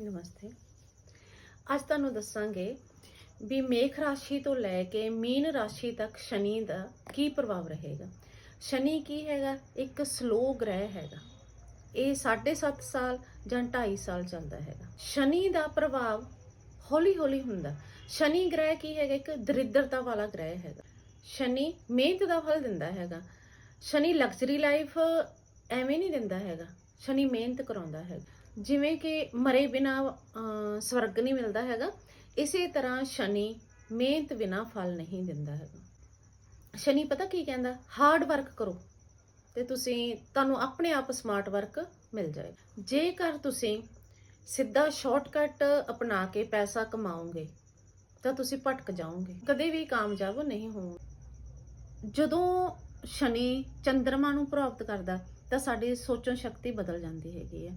ਨਮਸਤੇ। ਅੱਜ ਤੁਹਾਨੂੰ ਦੱਸਾਂਗੇ ਵੀ ਮੇਖ ਰਾਸ਼ੀ ਤੋਂ ਲੈ ਕੇ ਮੀਨ ਰਾਸ਼ੀ ਤੱਕ ਸ਼ਨੀ ਦਾ ਕੀ ਪ੍ਰਭਾਵ ਰਹੇਗਾ। ਸ਼ਨੀ ਕੀ ਹੈਗਾ? ਇੱਕ ਸਲੋ ਗ੍ਰਹਿ ਹੈਗਾ। ਇਹ 7.5 ਸਾਲ ਜਾਂ 2.5 ਸਾਲ ਚੱਲਦਾ ਹੈਗਾ। ਸ਼ਨੀ ਦਾ ਪ੍ਰਭਾਵ ਹੌਲੀ ਹੌਲੀ ਹੁੰਦਾ। ਸ਼ਨੀ ਗ੍ਰਹਿ ਕੀ ਹੈਗਾ? ਇੱਕ ਦਰਿਦਰਤਾ ਵਾਲਾ ਗ੍ਰਹਿ ਹੈਗਾ। ਸ਼ਨੀ ਮਿਹਨਤ ਦਾ ਫਲ ਦਿੰਦਾ ਹੈਗਾ। ਸ਼ਨੀ ਲਗਜ਼ਰੀ ਲਾਈਫ ਐਵੇਂ ਨਹੀਂ ਦਿੰਦਾ ਹੈਗਾ। ਸ਼ਨੀ ਮਿਹਨਤ ਕਰਾਉਂਦਾ ਹੈਗਾ। ਜਿਵੇਂ ਕਿ ਮਰੇ ਬਿਨਾ ਸਵਰਗ ਨਹੀਂ ਮਿਲਦਾ ਹੈਗਾ। ਇਸੇ ਤਰ੍ਹਾਂ ਸ਼ਨੀ ਮਿਹਨਤ ਬਿਨਾ ਫਲ ਨਹੀਂ ਦਿੰਦਾ ਹੈਗਾ। ਸ਼ਨੀ ਪਤਾ ਕੀ ਕਹਿੰਦਾ? ਹਾਰਡ ਵਰਕ ਕਰੋ ਤੇ ਤੁਸੀਂ, ਤੁਹਾਨੂੰ ਆਪਣੇ ਆਪ ਸਮਾਰਟ ਵਰਕ ਮਿਲ ਜਾਏਗਾ। ਜੇਕਰ ਤੁਸੀਂ ਸਿੱਧਾ ਸ਼ਾਰਟਕਟ ਅਪਣਾ ਕੇ ਪੈਸਾ ਕਮਾਓਗੇ, ਤਾਂ ਤੁਸੀਂ ਭਟਕ ਜਾਓਗੇ। ਕਦੇ ਵੀ ਕਾਮਯਾਬ ਨਹੀਂ ਹੋਵੋਗੇ। ਜਦੋਂ ਸ਼ਨੀ ਚੰ드ਰਮਾ ਨੂੰ ਪ੍ਰਭਾਵਿਤ ਕਰਦਾ, ਤਾਂ ਸਾਡੀ ਸੋਚਣ ਸ਼ਕਤੀ ਬਦਲ ਜਾਂਦੀ ਹੈਗੀ ਆ।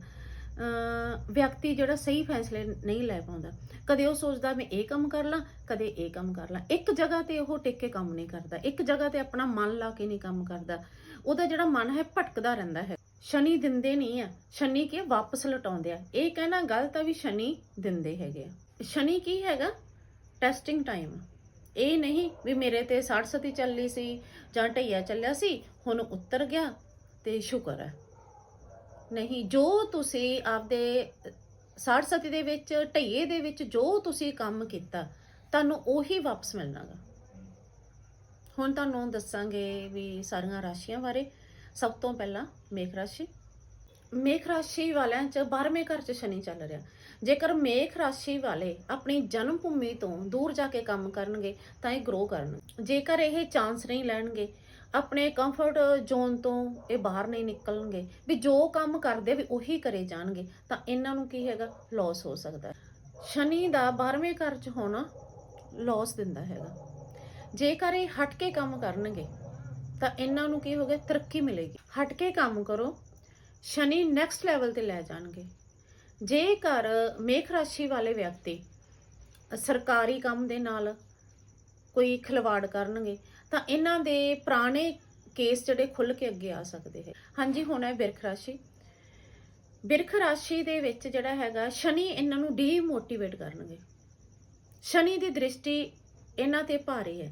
ਵਿਅਕਤੀ ਜਿਹੜਾ ਸਹੀ ਫੈਸਲੇ ਨਹੀਂ ਲੈ ਪਾਉਂਦਾ। ਕਦੇ ਉਹ ਸੋਚਦਾ ਮੈਂ ਇਹ ਕੰਮ ਕਰ ਲਾਂ, ਕਦੇ ਇਹ ਕੰਮ ਕਰ ਲਾਂ। ਇੱਕ ਜਗ੍ਹਾ ਤੇ ਉਹ ਟਿਕ ਕੇ ਕੰਮ ਨਹੀਂ ਕਰਦਾ। ਇੱਕ ਜਗ੍ਹਾ ਤੇ ਆਪਣਾ ਮਨ ਲਾ ਕੇ ਨਹੀਂ ਕੰਮ ਕਰਦਾ। ਉਹਦਾ ਜਿਹੜਾ ਮਨ ਹੈ, ਭਟਕਦਾ ਰਹਿੰਦਾ ਹੈ। ਸ਼ਨੀ ਦਿੰਦੇ ਨਹੀਂ ਆ। ਸ਼ਨੀ ਕੀ ਵਾਪਸ ਲਟਾਉਂਦੇ ਆ। ਇਹ ਕਹਿਣਾ ਗਲਤ ਆ ਵੀ ਸ਼ਨੀ ਦਿੰਦੇ ਹੈਗੇ ਆ। ਸ਼ਨੀ ਕੀ ਹੈਗਾ? ਟੈਸਟਿੰਗ ਟਾਈਮ ਇਹ ਨਹੀਂ ਵੀ ਮੇਰੇ ਤੇ 60 ਸਤੀ ਚੱਲੀ ਸੀ ਜਾਂ ਢਈਆ ਚੱਲਿਆ ਸੀ, ਹੁਣ ਉੱਤਰ ਗਿਆ ਤੇ ਸ਼ੁਕਰ ਹੈ ਨਹੀਂ, ਜੋ ਤੁਸੀਂ ਆਪਦੇ 60 ਸਤੀ ਦੇ ਵਿੱਚ, ਢਈਏ ਦੇ ਵਿੱਚ ਜੋ ਤੁਸੀਂ ਕੰਮ ਕੀਤਾ, ਤੁਹਾਨੂੰ ਉਹੀ ਵਾਪਸ ਮਿਲਣਾਗਾ। ਹੁਣ ਤੁਹਾਨੂੰ ਦੱਸਾਂਗੇ ਵੀ ਸਾਰੀਆਂ ਰਾਸ਼ੀਆਂ ਬਾਰੇ। ਸਭ ਤੋਂ ਪਹਿਲਾਂ ਮੇਖ ਰਾਸ਼ੀ। ਮੇਖ ਰਾਸ਼ੀ ਵਾਲਿਆਂ 'ਚ 12ਵੇਂ ਘਰ 'ਚ ਸ਼ਨੀ ਚੱਲ ਰਿਹਾ। ਜੇਕਰ ਮੇਖ ਰਾਸ਼ੀ ਵਾਲੇ ਆਪਣੀ ਜਨਮ ਭੂਮੀ ਤੋਂ ਦੂਰ ਜਾ ਕੇ ਕੰਮ ਕਰਨਗੇ, ਤਾਂ ਇਹ ਗਰੋ ਕਰਨ ਜੇਕਰ ਇਹ ਚਾਂਸ ਨਹੀਂ ਲੈਣਗੇ ਆਪਣੇ ਕੰਫਰਟ ਜ਼ੋਨ ਤੋਂ ਇਹ ਬਾਹਰ ਨਹੀਂ ਨਿਕਲਣਗੇ, ਵੀ ਜੋ ਕੰਮ ਕਰਦੇ ਵੀ ਉਹੀ ਕਰੇ ਜਾਣਗੇ, ਤਾਂ ਇਹਨਾਂ ਨੂੰ ਕੀ ਹੈਗਾ? ਲਾਸ ਹੋ ਸਕਦਾ ਸ਼ਨੀ ਦਾ 12ਵੇਂ ਘਰ 'ਚ ਹੋਣਾ ਲਾਸ ਦਿੰਦਾ ਹੈਗਾ। ਜੇਕਰ ਇਹ ਹਟ ਕੇ ਕੰਮ ਕਰਨਗੇ, ਤਾਂ ਇਹਨਾਂ ਨੂੰ ਕੀ ਹੋਗਾ ਤਰੱਕੀ ਮਿਲੇਗੀ। ਹਟ ਕੇ ਕੰਮ ਕਰੋ, ਸ਼ਨੀ ਨੈਕਸਟ ਲੈਵਲ ਤੇ ਲੈ ਜਾਣਗੇ। ਜੇਕਰ ਮੇਖ ਰਾਸ਼ੀ ਵਾਲੇ ਵਿਅਕਤੀ ਸਰਕਾਰੀ ਕੰਮ ਦੇ ਨਾਲ ਕੋਈ ਖਿਲਵਾੜ ਕਰਨਗੇ ਤਾਂ ਇਹਨਾਂ ਦੇ ਪੁਰਾਣੇ ਕੇਸ ਜਿਹੜੇ ਖੁੱਲ ਕੇ ਅੱਗੇ ਆ ਸਕਦੇ ਹੈ। ਹਾਂਜੀ, ਹੁਣ ਹੈ ਬਿਰਖ ਰਾਸ਼ੀ। ਬਿਰਖ ਰਾਸ਼ੀ ਦੇ ਵਿੱਚ ਜਿਹੜਾ ਹੈਗਾ, ਸ਼ਨੀ ਇਹਨਾਂ ਨੂੰ ਡੀਮੋਟੀਵੇਟ ਕਰਨਗੇ। ਸ਼ਨੀ ਦੀ ਦ੍ਰਿਸ਼ਟੀ ਇਹਨਾਂ ਤੇ ਭਾਰੀ ਹੈ।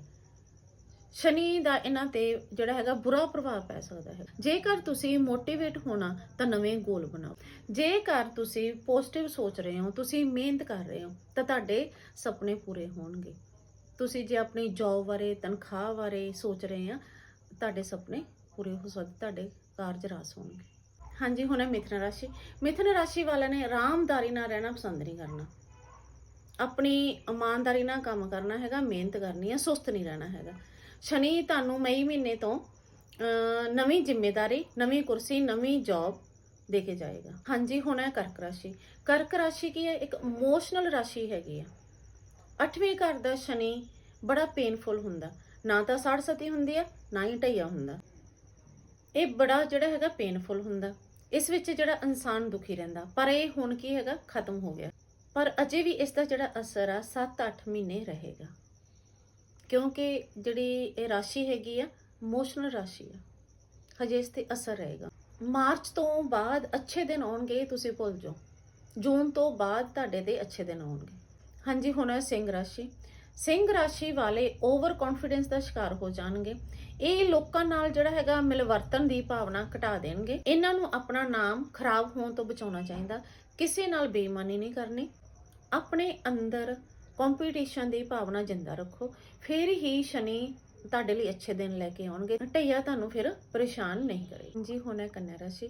ਸ਼ਨੀ ਦਾ ਇਹਨਾਂ ਤੇ ਜਿਹੜਾ ਹੈਗਾ ਬੁਰਾ ਪ੍ਰਭਾਵ ਪੈ ਸਕਦਾ ਹੈ। ਜੇਕਰ ਤੁਸੀਂ ਮੋਟੀਵੇਟ ਹੋਣਾ, ਤਾਂ ਨਵੇਂ ਗੋਲ ਬਣਾਓ। ਜੇਕਰ ਤੁਸੀਂ ਪੋਜ਼ਿਟਿਵ ਸੋਚ ਰਹੇ ਹੋ, ਤੁਸੀਂ ਮਿਹਨਤ ਕਰ ਰਹੇ ਹੋ, ਤਾਂ ਤੁਹਾਡੇ ਸੁਪਨੇ ਪੂਰੇ ਹੋਣਗੇ। ਤੁਸੀਂ ਜੇ ਆਪਣੀ ਜੌਬ ਬਾਰੇ, ਤਨਖਾਹ ਬਾਰੇ ਸੋਚ ਰਹੇ ਆ, ਤੁਹਾਡੇ ਸੁਪਨੇ ਪੂਰੇ ਹੋ ਸਕਦੇ, ਤੁਹਾਡੇ ਕਾਰਜ ਰਾਸ ਹੋਣਗੇ। ਹਾਂਜੀ, ਹੁਣ ਹੈ ਮਿਥਨ ਰਾਸ਼ੀ। ਮਿਥਨ ਰਾਸ਼ੀ ਵਾਲਿਆਂ ਨੇ ਆਰਾਮਦਾਰੀ ਨਾਲ ਰਹਿਣਾ ਪਸੰਦ ਨਹੀਂ ਕਰਨਾ। ਆਪਣੀ ਇਮਾਨਦਾਰੀ ਨਾਲ ਕੰਮ ਕਰਨਾ ਹੈਗਾ, ਮਿਹਨਤ ਕਰਨੀ ਹੈ ਸੁਸਤ ਨਹੀਂ ਰਹਿਣਾ ਹੈਗਾ। ਸ਼ਨੀ ਤੁਹਾਨੂੰ ਮਈ ਮਹੀਨੇ ਤੋਂ ਨਵੀਂ ਜ਼ਿੰਮੇਵਾਰੀ ਨਵੀਂ ਕੁਰਸੀ, ਨਵੀਂ ਜੌਬ ਦੇ ਕੇ ਜਾਏਗਾ। ਹਾਂਜੀ, ਹੁਣ ਹੈ ਕਰਕ ਰਾਸ਼ੀ। ਕਰਕ ਰਾਸ਼ੀ ਕੀ ਹੈ? ਇੱਕ ਇਮੋਸ਼ਨਲ ਰਾਸ਼ੀ ਹੈਗੀ ਹੈ ਅੱਠਵੇਂ ਘਰ ਦਾ ਸ਼ਨੀ ਬੜਾ ਪੇਨਫੁਲ ਹੁੰਦਾ। ਨਾ ਤਾਂ ਸੜ ਸਤੀ ਹੁੰਦੀ ਆ, ਨਾ ਹੀ ਢਈਆ ਹੁੰਦਾ। ਇਹ ਬੜਾ ਜਿਹੜਾ ਹੈਗਾ ਪੇਨਫੁਲ ਹੁੰਦਾ। ਇਸ ਵਿੱਚ ਜਿਹੜਾ ਇਨਸਾਨ ਦੁਖੀ ਰਹਿੰਦਾ। ਪਰ ਇਹ ਹੁਣ ਕੀ ਹੈਗਾ, ਖਤਮ ਹੋ ਗਿਆ। ਪਰ ਅਜੇ ਵੀ ਇਸ ਦਾ ਜਿਹੜਾ ਅਸਰ ਆ 7-8 ਮਹੀਨੇ ਰਹੇਗਾ। ਕਿਉਂਕਿ ਜਿਹੜੀ ਇਹ ਰਾਸ਼ੀ ਹੈਗੀ ਆ ਇਮੋਸ਼ਨਲ ਰਾਸ਼ੀ ਆ, ਹਜੇ ਇਸ ਤੇ ਅਸਰ ਰਹੇਗਾ। ਮਾਰਚ ਤੋਂ ਬਾਅਦ ਅੱਛੇ ਦਿਨ ਆਉਣਗੇ, ਤੁਸੀਂ ਭੁੱਲ ਜਾਓ। ਜੂਨ ਤੋਂ ਬਾਅਦ ਤੁਹਾਡੇ ਦੇ ਅੱਛੇ ਦਿਨ ਆਉਣਗੇ। ਹਾਂਜੀ, ਹੁਣ ਸਿੰਘ ਰਾਸ਼ੀ। ਸਿੰਘ ਰਾਸ਼ੀ ਵਾਲੇ ਓਵਰ ਕੌਨਫੀਡੈਂਸ ਦਾ ਸ਼ਿਕਾਰ ਹੋ ਜਾਣਗੇ। ਇਹ ਲੋਕਾਂ ਨਾਲ ਜਿਹੜਾ ਹੈਗਾ ਮਿਲਵਰਤਨ ਦੀ ਭਾਵਨਾ ਘਟਾ ਦੇਣਗੇ। ਇਹਨਾਂ ਨੂੰ ਆਪਣਾ ਨਾਮ ਖਰਾਬ ਹੋਣ ਤੋਂ ਬਚਾਉਣਾ ਚਾਹੀਦਾ। ਕਿਸੇ ਨਾਲ ਬੇਈਮਾਨੀ ਨਹੀਂ ਕਰਨੀ। ਆਪਣੇ ਅੰਦਰ ਕੰਪੀਟੀਸ਼ਨ ਦੀ ਭਾਵਨਾ ਜਿੰਦਾ ਰੱਖੋ। ਫਿਰ ਹੀ ਸ਼ਨੀ ਤੁਹਾਡੇ ਲਈ ਅੱਛੇ ਦਿਨ ਲੈ ਕੇ ਆਉਣਗੇ। ਢਈਆ ਤੁਹਾਨੂੰ ਫਿਰ ਪਰੇਸ਼ਾਨ ਨਹੀਂ ਕਰੇਗਾ। ਜੀ ਹੁਣ ਹੈ ਕੰਨਿਆ ਰਾਸ਼ੀ।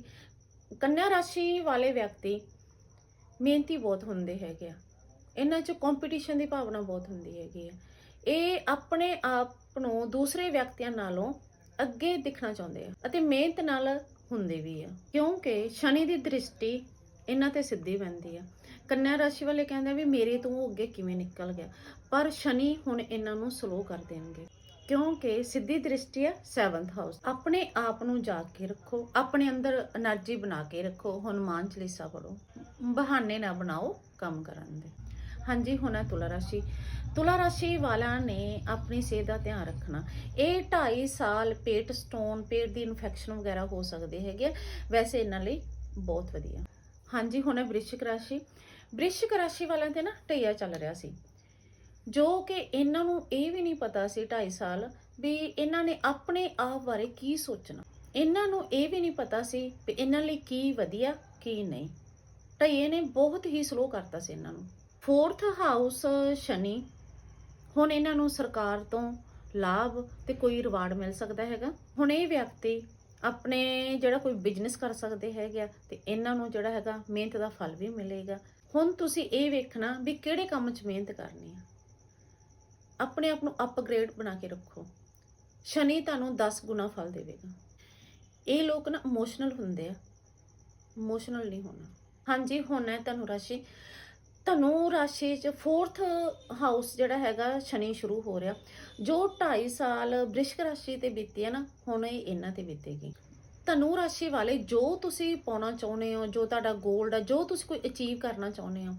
ਕੰਨਿਆ ਰਾਸ਼ੀ ਵਾਲੇ ਵਿਅਕਤੀ ਮਿਹਨਤੀ ਬਹੁਤ ਹੁੰਦੇ ਹੈਗੇ ਆ। ਇਹਨਾਂ 'ਚ ਕੰਪੀਟੀਸ਼ਨ ਦੀ ਭਾਵਨਾ ਬਹੁਤ ਹੁੰਦੀ ਹੈਗੀ ਹੈ ਇਹ ਆਪਣੇ ਆਪ ਨੂੰ ਦੂਸਰੇ ਵਿਅਕਤੀਆਂ ਨਾਲੋਂ ਅੱਗੇ ਦਿਖਣਾ ਚਾਹੁੰਦੇ ਆ ਅਤੇ ਮਿਹਨਤ ਨਾਲ ਹੁੰਦੇ ਵੀ ਆ। ਕਿਉਂਕਿ ਸ਼ਨੀ ਦੀ ਦ੍ਰਿਸ਼ਟੀ ਇਹਨਾਂ ਤੇ ਸਿੱਧੀ ਪੈਂਦੀ ਆ। ਕੰਨਿਆ ਰਾਸ਼ੀ ਵਾਲੇ ਕਹਿੰਦੇ ਵੀ ਮੇਰੇ ਤੋਂ ਅੱਗੇ ਕਿਵੇਂ ਨਿਕਲ ਗਿਆ। ਪਰ ਸ਼ਨੀ ਹੁਣ ਇਹਨਾਂ ਨੂੰ ਸਲੋ ਕਰ ਦੇਣਗੇ। ਕਿਉਂਕਿ ਸਿੱਧੀ ਦ੍ਰਿਸ਼ਟੀ ਹੈ 7th ਹਾਊਸ ਆਪਣੇ ਆਪ ਨੂੰ ਜਾ ਕੇ ਰੱਖੋ, ਆਪਣੇ ਅੰਦਰ એનર્ਜੀ ਬਣਾ ਕੇ ਰੱਖੋ, ਹਨੂਮਾਨ ਚਾਲੀਸਾ ਪੜੋ ਬਹਾਨੇ ਨਾ ਬਣਾਓ ਕੰਮ ਕਰਨ ਦੇ। ਹਾਂਜੀ, ਹੁਣ ਹੈ ਤੁਲਾ ਰਾਸ਼ੀ। ਤੁਲਾ ਰਾਸ਼ੀ ਵਾਲਿਆਂ ਨੇ ਆਪਣੀ ਸਿਹਤ ਦਾ ਧਿਆਨ ਰੱਖਣਾ। ਇਹ 2.5 ਸਾਲ ਪੇਟ ਸਟੋਨ, ਪੇਟ ਦੀ ਇਨਫੈਕਸ਼ਨ ਵਗੈਰਾ ਹੋ ਸਕਦੇ ਹੈਗੇ ਆ। ਵੈਸੇ ਇਹਨਾਂ ਲਈ ਬਹੁਤ ਵਧੀਆ। ਹਾਂਜੀ, ਹੁਣ ਹੈ ਵ੍ਰਿਸ਼ਚਿਕ ਰਾਸ਼ੀ। ਬ੍ਰਿਸ਼ਕ ਰਾਸ਼ੀ ਵਾਲਿਆਂ ਤੇ ਨਾ ਢਈਆ ਚੱਲ ਰਿਹਾ ਸੀ। ਜੋ ਕਿ ਇਹਨਾਂ ਨੂੰ ਇਹ ਵੀ ਨਹੀਂ ਪਤਾ ਸੀ 2.5 ਸਾਲ ਵੀ ਇਹਨਾਂ ਨੇ ਆਪਣੇ ਆਪ ਬਾਰੇ ਕੀ ਸੋਚਣਾ। ਇਹਨਾਂ ਨੂੰ ਇਹ ਵੀ ਨਹੀਂ ਪਤਾ ਸੀ ਵੀ ਇਹਨਾਂ ਲਈ ਕੀ ਵਧੀਆ, ਕੀ ਨਹੀਂ। ਢਈਏ ਨੇ ਬਹੁਤ ਹੀ ਸਲੋ ਕਰਤਾ ਸੀ ਇਹਨਾਂ ਨੂੰ। ਫੋਰਥ ਹਾਊਸ ਸ਼ਨੀ, ਹੁਣ ਇਹਨਾਂ ਨੂੰ ਸਰਕਾਰ ਤੋਂ ਲਾਭ ਤੇ ਕੋਈ ਰਿਵਾਰਡ ਮਿਲ ਸਕਦਾ ਹੈਗਾ। ਹੁਣ ਇਹ ਵਿਅਕਤੀ ਆਪਣੇ ਜਿਹੜਾ ਕੋਈ ਬਿਜ਼ਨਸ ਕਰ ਸਕਦੇ ਹੈਗੇ ਆ ਤੇ ਇਹਨਾਂ ਨੂੰ ਜਿਹੜਾ ਹੈਗਾ ਮਿਹਨਤ ਦਾ ਫਲ ਵੀ ਮਿਲੇਗਾ। ਹੁਣ ਤੁਸੀਂ ਇਹ ਵੇਖਣਾ ਵੀ ਕਿਹੜੇ ਕੰਮ 'ਚ ਮਿਹਨਤ ਕਰਨੀ ਆ। ਆਪਣੇ ਆਪ ਨੂੰ ਅਪਗ੍ਰੇਡ ਬਣਾ ਕੇ ਰੱਖੋ। ਸ਼ਨੀ ਤੁਹਾਨੂੰ 10 ਗੁਣਾ ਫਲ ਦੇਵੇਗਾ। ਇਹ ਲੋਕ ਨਾ ਇਮੋਸ਼ਨਲ ਹੁੰਦੇ ਆ। ਇਮੋਸ਼ਨਲ ਨਹੀਂ ਹੋਣਾ। ਹਾਂਜੀ, ਹੁਣ ਹੈ ਧਨੂ ਰਾਸ਼ੀ। ਧਨੂ ਰਾਸ਼ੀ ਚ 4th ਹਾਊਸ ਜਿਹੜਾ ਹੈਗਾ ਸ਼ਨੀ ਸ਼ੁਰੂ ਹੋ ਰਿਹਾ। ਜੋ 2.5 ਸਾਲ ਬ੍ਰਿਸ਼ਕ ਰਾਸ਼ੀ ਤੇ ਬੀਤੀ ਹੈ ਨਾ, ਹੁਣ ਇਹ ਇਹਨਾਂ ਤੇ ਬੀਤੇਗੀ। ਧਨੂ ਰਾਸ਼ੀ ਵਾਲੇ ਜੋ ਤੁਸੀਂ ਪਾਉਣਾ ਚਾਹੁੰਦੇ ਹੋ, ਜੋ ਤੁਹਾਡਾ ਗੋਲਡ ਹੈ, ਜੋ ਤੁਸੀਂ ਕੋਈ ਅਚੀਵ ਕਰਨਾ ਚਾਹੁੰਦੇ ਹੋ,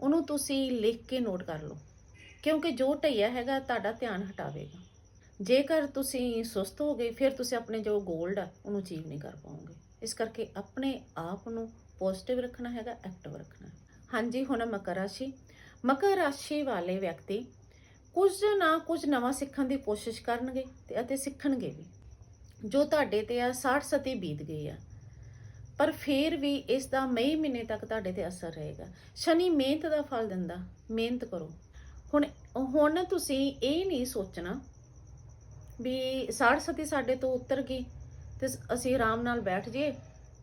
ਉਹਨੂੰ ਤੁਸੀਂ ਲਿਖ ਕੇ ਨੋਟ ਕਰ ਲਓ। ਕਿਉਂਕਿ ਜੋ ਢਈਆ ਹੈਗਾ, ਤੁਹਾਡਾ ਧਿਆਨ ਹਟਾਵੇਗਾ। ਜੇਕਰ ਤੁਸੀਂ ਸੁਸਤ ਹੋ ਗਏ, ਫਿਰ ਤੁਸੀਂ ਆਪਣੇ ਜੋ ਗੋਲਡ ਆ ਉਹਨੂੰ ਅਚੀਵ ਨਹੀਂ ਕਰ ਪਾਓਗੇ। ਇਸ ਕਰਕੇ ਆਪਣੇ ਆਪ ਨੂੰ ਪੋਜ਼ਿਟਿਵ ਰੱਖਣਾ ਹੈਗਾ ਐਕਟਿਵ ਰੱਖਣਾ ਹੈ। ਹਾਂਜੀ, ਹੁਣ ਮਕਰ ਰਾਸ਼ੀ। ਮਕਰ ਰਾਸ਼ੀ ਵਾਲੇ ਵਿਅਕਤੀ ਕੁਝ ਨਾ ਕੁਝ ਨਵਾਂ ਸਿੱਖਣ ਦੀ ਕੋਸ਼ਿਸ਼ ਕਰਨਗੇ ਤੇ ਅਤੇ ਸਿੱਖਣਗੇ ਵੀ। ਜੋ ਤੁਹਾਡੇ ਤੇ ਆ 60 ਸਤੀ ਬੀਤ ਗਈ ਆ। ਪਰ ਫਿਰ ਵੀ ਇਸ ਦਾ ਮਈ ਮਹੀਨੇ ਤੱਕ ਤੁਹਾਡੇ ਤੇ ਅਸਰ ਰਹੇਗਾ। ਸ਼ਨੀ ਮਿਹਨਤ ਦਾ ਫਲ ਦਿੰਦਾ, ਮਿਹਨਤ ਕਰੋ। ਹੁਣ ਹੁਣ ਤੁਸੀਂ ਇਹ ਨਹੀਂ ਸੋਚਣਾ ਵੀ 60 ਸਤੀ ਸਾਡੇ ਤੋਂ ਉਤਰ ਗਈ ਤੇ ਅਸੀਂ ਆਰਾਮ ਨਾਲ ਬੈਠ ਜਾਈਏ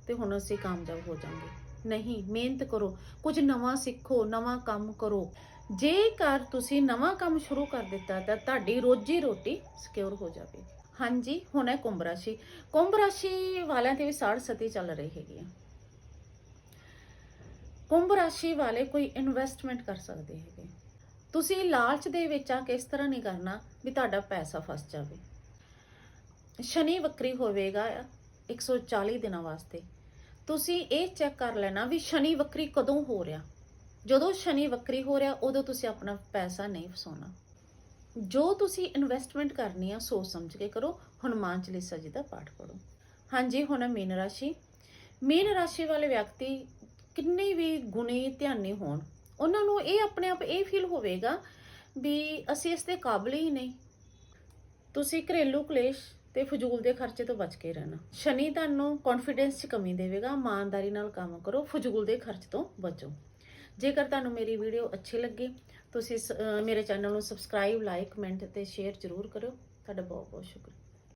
ਤੇ ਹੁਣ ਅਸੀਂ ਕਾਮਯਾਬ ਹੋ ਜਾਵਾਂਗੇ। ਨਹੀਂ, ਮਿਹਨਤ ਕਰੋ। ਕੁਝ ਨਵਾਂ ਸਿੱਖੋ, ਨਵਾਂ ਕੰਮ ਕਰੋ। ਜੇਕਰ ਤੁਸੀਂ ਨਵਾਂ ਕੰਮ ਸ਼ੁਰੂ ਕਰ ਦਿੱਤਾ ਤਾਂ ਤੁਹਾਡੀ ਰੋਜੀ ਰੋਟੀ ਸਿਕਿਉਰ ਹੋ ਜਾਵੇ ਹਾਂਜੀ, ਹੁਣ ਹੈ ਕੁੰਭ ਰਾਸ਼ੀ। ਕੁੰਭ ਰਾਸ਼ੀ ਵਾਲਿਆਂ ਤੇ ਵੀ ਸਾੜ ਸਤੀ ਚੱਲ ਰਹੀ ਹੈਗੀ ਆ। ਕੁੰਭ ਰਾਸ਼ੀ ਵਾਲੇ ਕੋਈ ਇਨਵੈਸਟਮੈਂਟ ਕਰ ਸਕਦੇ ਹੈਗੇ। ਤੁਸੀਂ ਲਾਲਚ ਦੇ ਵਿੱਚ ਆ ਕੇ ਇਸ ਤਰ੍ਹਾਂ ਨਹੀਂ ਕਰਨਾ ਵੀ ਤੁਹਾਡਾ ਪੈਸਾ ਫਸ ਜਾਵੇ। ਸ਼ਨੀ ਵਕਰੀ ਹੋਵੇਗਾ 140 ਦਿਨਾਂ ਵਾਸਤੇ। ਤੁਸੀਂ ਇਹ ਚੈੱਕ ਕਰ ਲੈਣਾ ਵੀ ਸ਼ਨੀ ਵਕਰੀ ਕਦੋਂ ਹੋ ਰਿਹਾ। ਜਦੋਂ ਸ਼ਨੀ ਵਕਰੀ ਹੋ ਰਿਹਾ, ਉਦੋਂ ਤੁਸੀਂ ਆਪਣਾ ਪੈਸਾ ਨਹੀਂ ਫਸਾਉਣਾ। ਜੋ ਤੁਸੀਂ ਇਨਵੈਸਟਮੈਂਟ ਕਰਨੀ ਆ, ਸੋਚ ਸਮਝ ਕੇ ਕਰੋ, ਹਨੂਮਾਨ ਚਾਲੀਸਾ ਜੀ ਦਾ ਪਾਠ ਪੜੋ ਹਾਂਜੀ, ਹੁਣ ਮੀਨ ਰਾਸ਼ੀ। ਮੀਨ ਰਾਸ਼ੀ ਵਾਲੇ ਵਿਅਕਤੀ ਕਿੰਨੇ ਵੀ ਗੁਣੀ ਧਿਆਨੀ ਹੋਣ, ਉਹਨਾਂ ਨੂੰ ਇਹ ਆਪਣੇ ਆਪ ਇਹ ਫੀਲ ਹੋਵੇਗਾ ਵੀ ਅਸੀਂ ਇਸ ਦੇ ਕਾਬਲ ਹੀ ਨਹੀਂ। ਤੁਸੀਂ ਘਰੇਲੂ ਕਲੇਸ਼ ਤੇ ਫਜ਼ੂਲ ਦੇ ਖਰਚੇ ਤੋਂ ਬਚ ਕੇ ਰਹਿਣਾ। ਸ਼ਨੀ ਤੁਹਾਨੂੰ ਕੌਨਫੀਡੈਂਸ 'ਚ ਕਮੀ ਦੇਵੇਗਾ, ਇਮਾਨਦਾਰੀ ਨਾਲ ਕੰਮ ਕਰੋ, ਫਜ਼ੂਲ ਦੇ ਖਰਚ ਤੋਂ ਬਚੋ। ਜੇਕਰ ਤੁਹਾਨੂੰ ਮੇਰੀ ਵੀਡੀਓ ਅੱਛੀ ਲੱਗੀ, ਤੁਸੀਂ ਸ- ਮੇਰੇ ਚੈਨਲ ਨੂੰ ਸਬਸਕ੍ਰਾਈਬ ਲਾਈਕ ਕਮੈਂਟ ਤੇ ਸ਼ੇਅਰ ਜ਼ਰੂਰ ਕਰੋ ਤੁਹਾਡਾ ਬਹੁਤ ਬਹੁਤ ਸ਼ੁਕਰੀਆ।